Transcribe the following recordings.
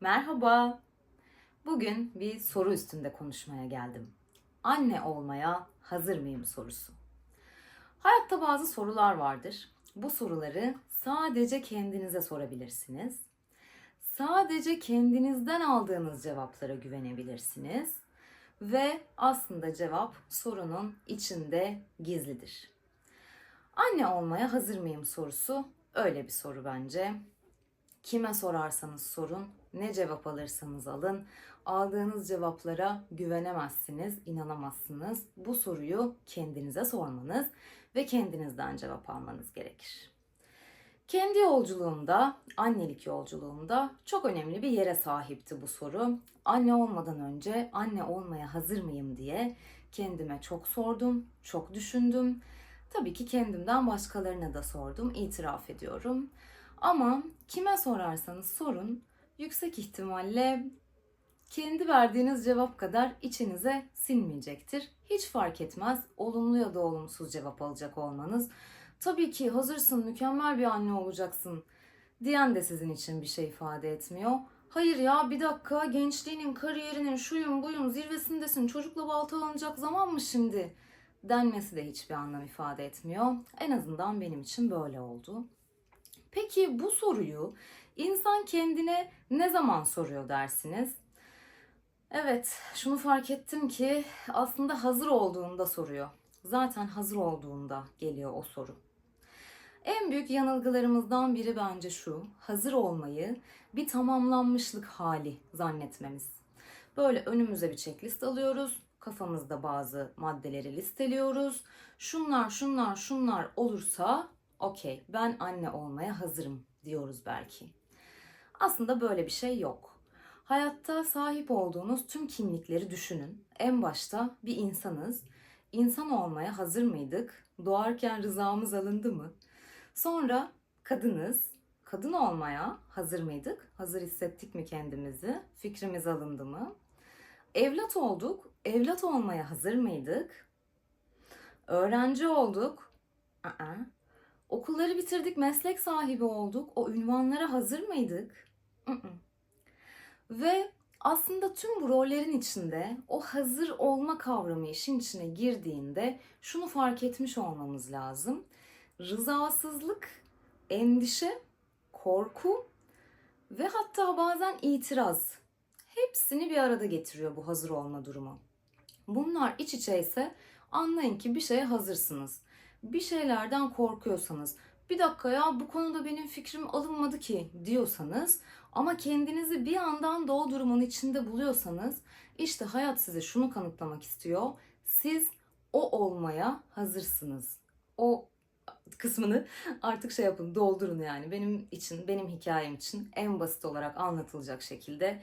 Merhaba. Bugün bir soru üstünde konuşmaya geldim. Anne olmaya hazır mıyım sorusu. Hayatta bazı sorular vardır. Bu soruları sadece kendinize sorabilirsiniz. Sadece kendinizden aldığınız cevaplara güvenebilirsiniz ve aslında cevap sorunun içinde gizlidir. Anne olmaya hazır mıyım sorusu öyle bir soru bence. Kime sorarsanız sorun, ne cevap alırsanız alın, aldığınız cevaplara güvenemezsiniz, inanamazsınız. Bu soruyu kendinize sormanız ve kendinizden cevap almanız gerekir. Kendi yolculuğumda, annelik yolculuğumda çok önemli bir yere sahipti bu soru. Anne olmadan önce anne olmaya hazır mıyım diye kendime çok sordum, çok düşündüm. Tabii ki kendimden başkalarına da sordum, itiraf ediyorum. Ama kime sorarsanız sorun, yüksek ihtimalle kendi verdiğiniz cevap kadar içinize sinmeyecektir. Hiç fark etmez olumlu ya da olumsuz cevap alacak olmanız. Tabii ki hazırsın, mükemmel bir anne olacaksın diyen de sizin için bir şey ifade etmiyor. Hayır ya bir dakika gençliğinin, kariyerinin, şuyun buyun zirvesindesin, çocukla baltalanacak zaman mı şimdi? Denmesi de hiçbir anlam ifade etmiyor. En azından benim için böyle oldu. Peki bu soruyu insan kendine ne zaman soruyor dersiniz? Evet, şunu fark ettim ki aslında hazır olduğunda soruyor. Zaten hazır olduğunda geliyor o soru. En büyük yanılgılarımızdan biri bence şu. Hazır olmayı bir tamamlanmışlık hali zannetmemiz. Böyle önümüze bir checklist alıyoruz. Kafamızda bazı maddeleri listeliyoruz. Şunlar, şunlar, şunlar olursa okey ben anne olmaya hazırım diyoruz belki. Aslında böyle bir şey yok. Hayatta sahip olduğunuz tüm kimlikleri düşünün. En başta bir insanız. İnsan olmaya hazır mıydık? Doğarken rızamız alındı mı? Sonra kadınız. Kadın olmaya hazır mıydık? Hazır hissettik mi kendimizi? Fikrimiz alındı mı? Evlat olduk. Evlat olmaya hazır mıydık? Öğrenci olduk. Aa, Okulları bitirdik, meslek sahibi olduk. O ünvanlara hazır mıydık? Ve aslında tüm bu rollerin içinde o hazır olma kavramı işin içine girdiğinde şunu fark etmiş olmamız lazım. Rızasızlık, endişe, korku ve hatta bazen itiraz hepsini bir arada getiriyor bu hazır olma durumu. Bunlar iç içeyse anlayın ki bir şeye hazırsınız bir şeylerden korkuyorsanız, bir dakika ya bu konuda benim fikrim alınmadı ki diyorsanız ama kendinizi bir yandan da o durumun içinde buluyorsanız işte hayat size şunu kanıtlamak istiyor. Siz o olmaya hazırsınız. O kısmını artık şey yapın doldurun yani benim için benim hikayem için en basit olarak anlatılacak şekilde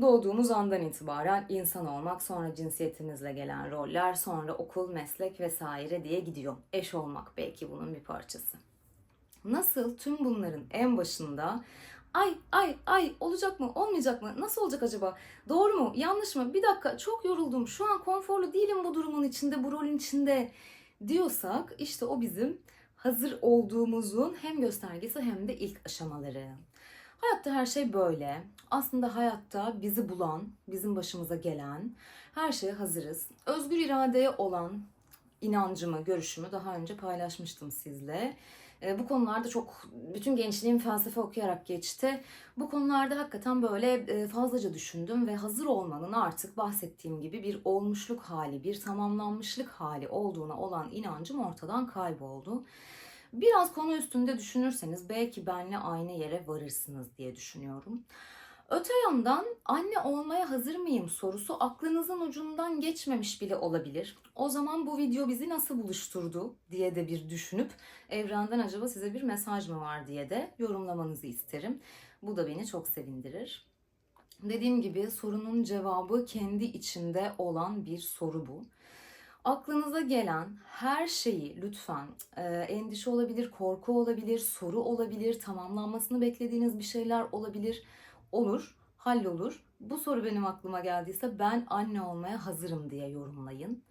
Doğduğumuz andan itibaren insan olmak, sonra cinsiyetimizle gelen roller, sonra okul, meslek vesaire diye gidiyor. Eş olmak belki bunun bir parçası. Nasıl tüm bunların en başında ay ay ay olacak mı olmayacak mı nasıl olacak acaba doğru mu yanlış mı bir dakika çok yoruldum şu an konforlu değilim bu durumun içinde bu rolün içinde diyorsak işte o bizim hazır olduğumuzun hem göstergesi hem de ilk aşamaları. Hayatta her şey böyle. Aslında hayatta bizi bulan, bizim başımıza gelen her şeye hazırız. Özgür iradeye olan inancımı, görüşümü daha önce paylaşmıştım sizle. E, bu konularda çok bütün gençliğim felsefe okuyarak geçti. Bu konularda hakikaten böyle e, fazlaca düşündüm ve hazır olmanın artık bahsettiğim gibi bir olmuşluk hali, bir tamamlanmışlık hali olduğuna olan inancım ortadan kayboldu. Biraz konu üstünde düşünürseniz belki benle aynı yere varırsınız diye düşünüyorum. Öte yandan anne olmaya hazır mıyım sorusu aklınızın ucundan geçmemiş bile olabilir. O zaman bu video bizi nasıl buluşturdu diye de bir düşünüp evrenden acaba size bir mesaj mı var diye de yorumlamanızı isterim. Bu da beni çok sevindirir. Dediğim gibi sorunun cevabı kendi içinde olan bir soru bu. Aklınıza gelen her şeyi lütfen e, endişe olabilir, korku olabilir, soru olabilir, tamamlanmasını beklediğiniz bir şeyler olabilir. Olur, hallolur. Bu soru benim aklıma geldiyse ben anne olmaya hazırım diye yorumlayın.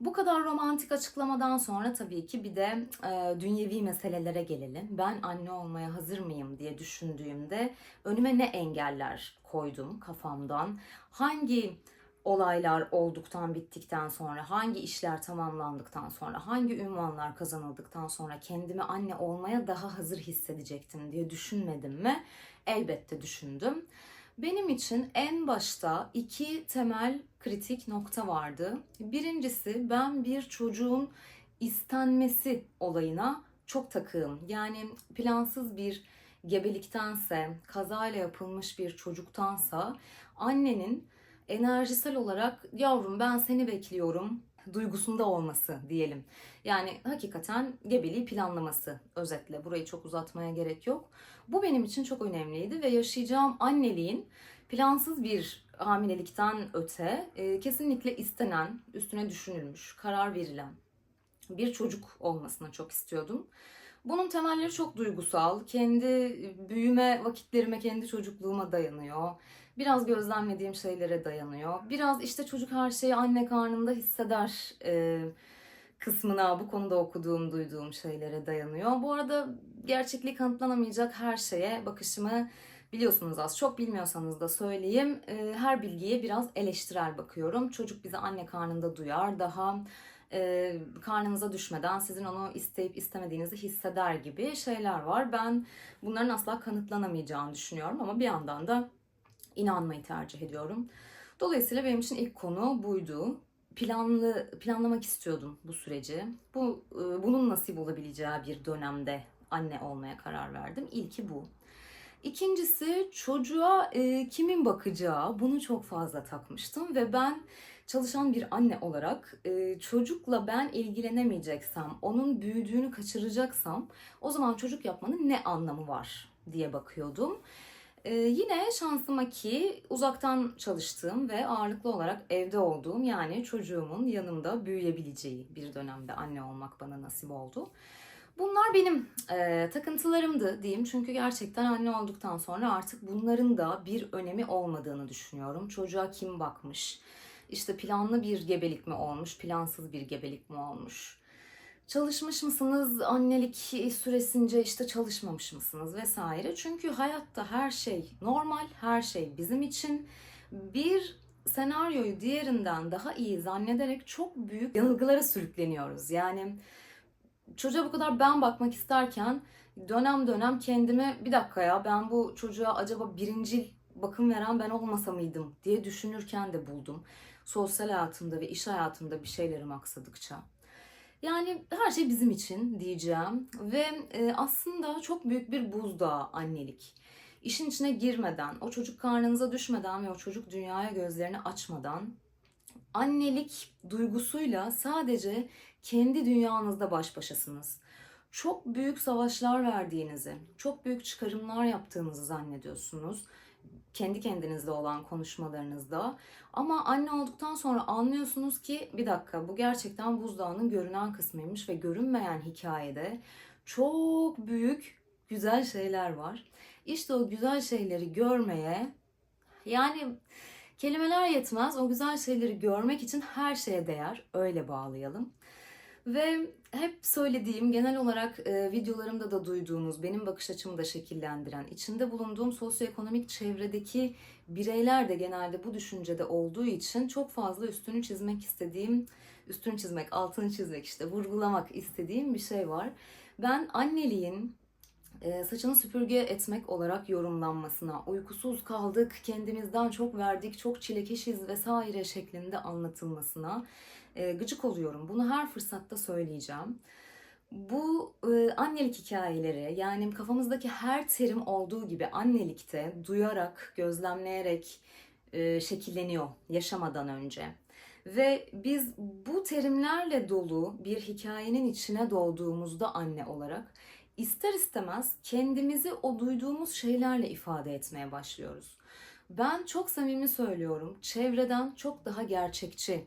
Bu kadar romantik açıklamadan sonra tabii ki bir de e, dünyevi meselelere gelelim. Ben anne olmaya hazır mıyım diye düşündüğümde önüme ne engeller koydum kafamdan? Hangi olaylar olduktan bittikten sonra, hangi işler tamamlandıktan sonra, hangi ünvanlar kazanıldıktan sonra kendimi anne olmaya daha hazır hissedecektim diye düşünmedim mi? Elbette düşündüm. Benim için en başta iki temel kritik nokta vardı. Birincisi ben bir çocuğun istenmesi olayına çok takığım. Yani plansız bir gebeliktense, kazayla yapılmış bir çocuktansa annenin enerjisel olarak yavrum ben seni bekliyorum duygusunda olması diyelim. Yani hakikaten gebeliği planlaması özetle. Burayı çok uzatmaya gerek yok. Bu benim için çok önemliydi ve yaşayacağım anneliğin plansız bir hamilelikten öte e, kesinlikle istenen, üstüne düşünülmüş, karar verilen bir çocuk olmasını çok istiyordum. Bunun temelleri çok duygusal. Kendi büyüme vakitlerime, kendi çocukluğuma dayanıyor. Biraz gözlemlediğim şeylere dayanıyor. Biraz işte çocuk her şeyi anne karnında hisseder e, kısmına, bu konuda okuduğum, duyduğum şeylere dayanıyor. Bu arada gerçekliği kanıtlanamayacak her şeye bakışımı biliyorsunuz az çok bilmiyorsanız da söyleyeyim. E, her bilgiye biraz eleştirel bakıyorum. Çocuk bizi anne karnında duyar, daha e, karnınıza düşmeden sizin onu isteyip istemediğinizi hisseder gibi şeyler var. Ben bunların asla kanıtlanamayacağını düşünüyorum ama bir yandan da inanmayı tercih ediyorum. Dolayısıyla benim için ilk konu buydu. Planlı planlamak istiyordum bu süreci. Bu e, bunun nasip olabileceği bir dönemde anne olmaya karar verdim. İlki bu. İkincisi çocuğa e, kimin bakacağı bunu çok fazla takmıştım ve ben çalışan bir anne olarak e, çocukla ben ilgilenemeyeceksem, onun büyüdüğünü kaçıracaksam o zaman çocuk yapmanın ne anlamı var diye bakıyordum. Ee, yine şansıma ki uzaktan çalıştığım ve ağırlıklı olarak evde olduğum yani çocuğumun yanımda büyüyebileceği bir dönemde anne olmak bana nasip oldu. Bunlar benim e, takıntılarımdı diyeyim çünkü gerçekten anne olduktan sonra artık bunların da bir önemi olmadığını düşünüyorum. Çocuğa kim bakmış? İşte planlı bir gebelik mi olmuş, plansız bir gebelik mi olmuş? Çalışmış mısınız annelik süresince işte çalışmamış mısınız vesaire. Çünkü hayatta her şey normal, her şey bizim için bir senaryoyu diğerinden daha iyi zannederek çok büyük yanılgılara sürükleniyoruz. Yani çocuğa bu kadar ben bakmak isterken dönem dönem kendime bir dakika ya ben bu çocuğa acaba birinci bakım veren ben olmasa mıydım diye düşünürken de buldum. Sosyal hayatımda ve iş hayatımda bir şeylerim aksadıkça. Yani her şey bizim için diyeceğim ve e, aslında çok büyük bir buzdağı annelik. İşin içine girmeden, o çocuk karnınıza düşmeden ve o çocuk dünyaya gözlerini açmadan annelik duygusuyla sadece kendi dünyanızda baş başasınız. Çok büyük savaşlar verdiğinizi, çok büyük çıkarımlar yaptığınızı zannediyorsunuz kendi kendinizle olan konuşmalarınızda. Ama anne olduktan sonra anlıyorsunuz ki bir dakika bu gerçekten buzdağının görünen kısmıymış ve görünmeyen hikayede çok büyük güzel şeyler var. İşte o güzel şeyleri görmeye yani kelimeler yetmez. O güzel şeyleri görmek için her şeye değer. Öyle bağlayalım. Ve hep söylediğim, genel olarak e, videolarımda da duyduğunuz, benim bakış açımı da şekillendiren, içinde bulunduğum sosyoekonomik çevredeki bireyler de genelde bu düşüncede olduğu için çok fazla üstünü çizmek istediğim, üstünü çizmek, altını çizmek işte vurgulamak istediğim bir şey var. Ben anneliğin e, saçını süpürge etmek olarak yorumlanmasına, uykusuz kaldık, kendimizden çok verdik, çok çilekeşiz vesaire şeklinde anlatılmasına e, gıcık oluyorum. Bunu her fırsatta söyleyeceğim. Bu e, annelik hikayeleri yani kafamızdaki her terim olduğu gibi annelikte duyarak, gözlemleyerek e, şekilleniyor yaşamadan önce. Ve biz bu terimlerle dolu bir hikayenin içine dolduğumuzda anne olarak ister istemez kendimizi o duyduğumuz şeylerle ifade etmeye başlıyoruz. Ben çok samimi söylüyorum. Çevreden çok daha gerçekçi,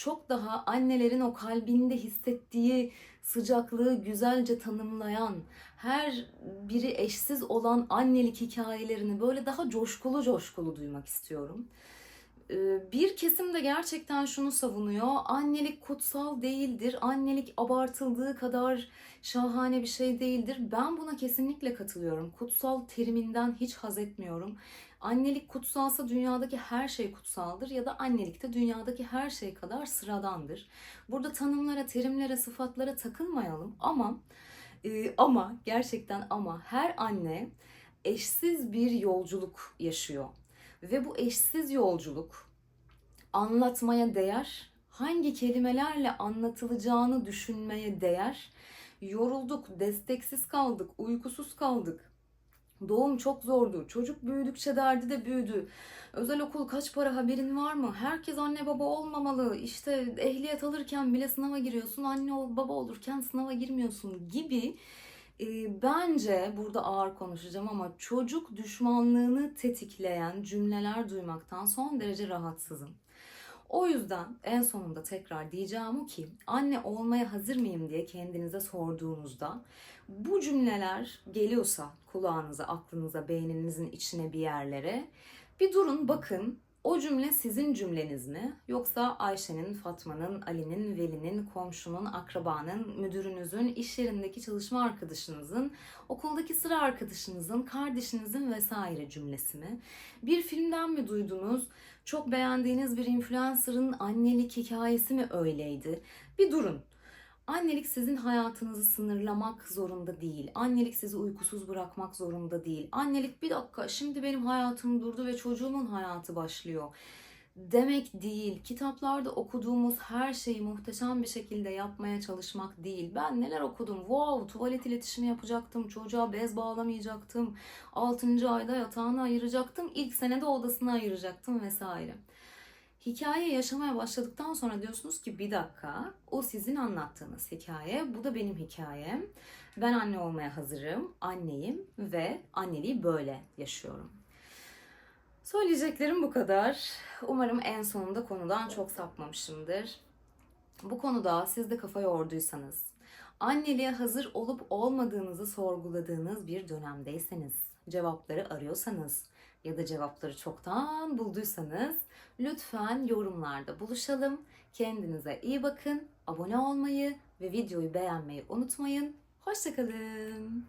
çok daha annelerin o kalbinde hissettiği sıcaklığı güzelce tanımlayan, her biri eşsiz olan annelik hikayelerini böyle daha coşkulu coşkulu duymak istiyorum. Ee, Bir kesim de gerçekten şunu savunuyor. Annelik kutsal değildir. Annelik abartıldığı kadar şahane bir şey değildir. Ben buna kesinlikle katılıyorum. Kutsal teriminden hiç haz etmiyorum. Annelik kutsalsa dünyadaki her şey kutsaldır ya da annelik de dünyadaki her şey kadar sıradandır. Burada tanımlara, terimlere, sıfatlara takılmayalım ama e, ama gerçekten ama her anne eşsiz bir yolculuk yaşıyor. Ve bu eşsiz yolculuk anlatmaya değer, hangi kelimelerle anlatılacağını düşünmeye değer. Yorulduk, desteksiz kaldık, uykusuz kaldık. Doğum çok zordu. Çocuk büyüdükçe derdi de büyüdü. Özel okul kaç para haberin var mı? Herkes anne baba olmamalı. İşte ehliyet alırken bile sınava giriyorsun. Anne ol, baba olurken sınava girmiyorsun gibi e, bence burada ağır konuşacağım ama çocuk düşmanlığını tetikleyen cümleler duymaktan son derece rahatsızım. O yüzden en sonunda tekrar diyeceğim ki anne olmaya hazır mıyım? diye kendinize sorduğunuzda bu cümleler geliyorsa kulağınıza, aklınıza, beyninizin içine bir yerlere bir durun bakın o cümle sizin cümleniz mi? Yoksa Ayşe'nin, Fatma'nın, Ali'nin, Veli'nin, komşunun, akrabanın, müdürünüzün, iş yerindeki çalışma arkadaşınızın, okuldaki sıra arkadaşınızın, kardeşinizin vesaire cümlesi mi? Bir filmden mi duydunuz? Çok beğendiğiniz bir influencer'ın annelik hikayesi mi öyleydi? Bir durun. Annelik sizin hayatınızı sınırlamak zorunda değil. Annelik sizi uykusuz bırakmak zorunda değil. Annelik bir dakika şimdi benim hayatım durdu ve çocuğumun hayatı başlıyor demek değil. Kitaplarda okuduğumuz her şeyi muhteşem bir şekilde yapmaya çalışmak değil. Ben neler okudum? Wow, tuvalet iletişimi yapacaktım. Çocuğa bez bağlamayacaktım. 6. ayda yatağını ayıracaktım. İlk senede odasını ayıracaktım vesaire. Hikaye yaşamaya başladıktan sonra diyorsunuz ki bir dakika o sizin anlattığınız hikaye bu da benim hikayem. Ben anne olmaya hazırım, anneyim ve anneliği böyle yaşıyorum. Söyleyeceklerim bu kadar. Umarım en sonunda konudan çok sapmamışımdır. Bu konuda siz de kafa yorduysanız, anneliğe hazır olup olmadığınızı sorguladığınız bir dönemdeyseniz, cevapları arıyorsanız ya da cevapları çoktan bulduysanız lütfen yorumlarda buluşalım. Kendinize iyi bakın, abone olmayı ve videoyu beğenmeyi unutmayın. Hoşçakalın.